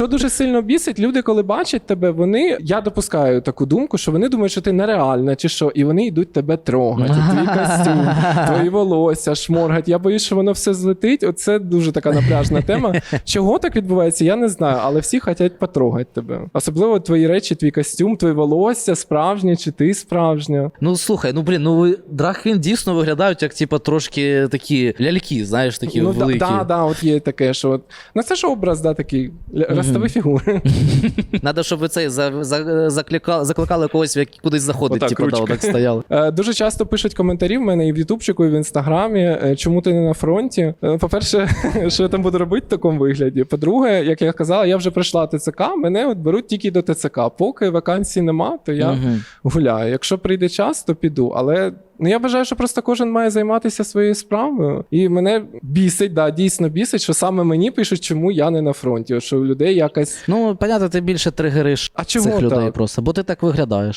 що дуже сильно бісить, люди, коли бачать тебе, вони. Я допускаю таку думку, що вони думають, що ти нереальна, чи що, і вони йдуть тебе трогати. Твій костюм, твої волосся, шморгать. Я боюсь, що воно все злетить. Оце дуже така напряжна тема. Чого так відбувається, я не знаю, але всі хочуть потрогати тебе. Особливо твої речі, твій костюм, твої волосся справжні, чи ти справжня. Ну слухай, ну блін, ну драг-квін дійсно виглядають як типа трошки такі ляльки, знаєш, такі ну, великі. да, да, от є таке, що от. Ну це ж образ, да, такий. ля- Ростові фігури. Надо, щоб ви цей за, за, закликали, закликали когось як, кудись заходить, Отак, типу, да, ручки. отак стояли. Е, Дуже часто пишуть коментарі в мене і в Ютубчику, і в інстаграмі, е, чому ти не на фронті. Е, По-перше, що я там буду робити в такому вигляді. По-друге, як я казала, я вже прийшла ТЦК, мене от беруть тільки до ТЦК. Поки вакансій нема, то я Мгм. гуляю. Якщо прийде час, то піду. Але ну я вважаю, що просто кожен має займатися своєю справою. І мене бісить, да, дійсно бісить, що саме мені пишуть, чому я не на фронті. Що у людей якась. Ну, понятно, ти більше тригериш А чого цих людей так? просто, бо ти так виглядаєш.